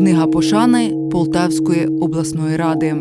Книга пошани Полтавської обласної ради.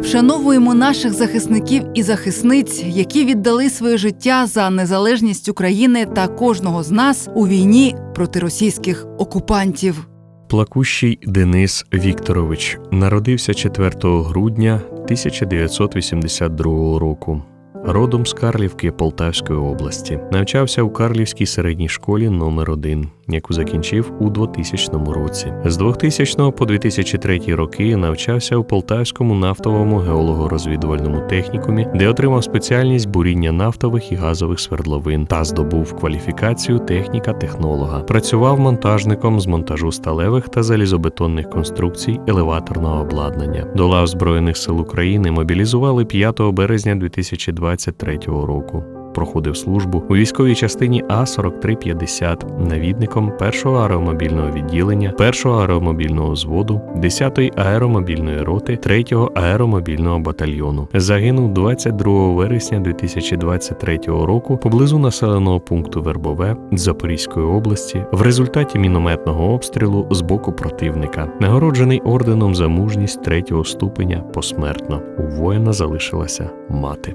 Вшановуємо наших захисників і захисниць, які віддали своє життя за незалежність України та кожного з нас у війні проти російських окупантів. Плакущий Денис Вікторович народився 4 грудня 1982 року. Родом з Карлівки Полтавської області. Навчався у Карлівській середній школі номер 1 яку закінчив у 2000 році. З 2000 по 2003 роки навчався у Полтавському нафтовому геолого-розвідувальному технікумі, де отримав спеціальність буріння нафтових і газових свердловин та здобув кваліфікацію техніка-технолога. Працював монтажником з монтажу сталевих та залізобетонних конструкцій елеваторного обладнання. До лав Збройних сил України мобілізували 5 березня 2023 року. Проходив службу у військовій частині А-4350 навідником 1-го аеромобільного відділення, 1-го аеромобільного взводу, 10-ї аеромобільної роти, 3-го аеромобільного батальйону. Загинув 22 вересня 2023 року поблизу населеного пункту Вербове Запорізької області в результаті мінометного обстрілу з боку противника, нагороджений орденом за мужність 3-го ступеня посмертно. У воїна залишилася мати.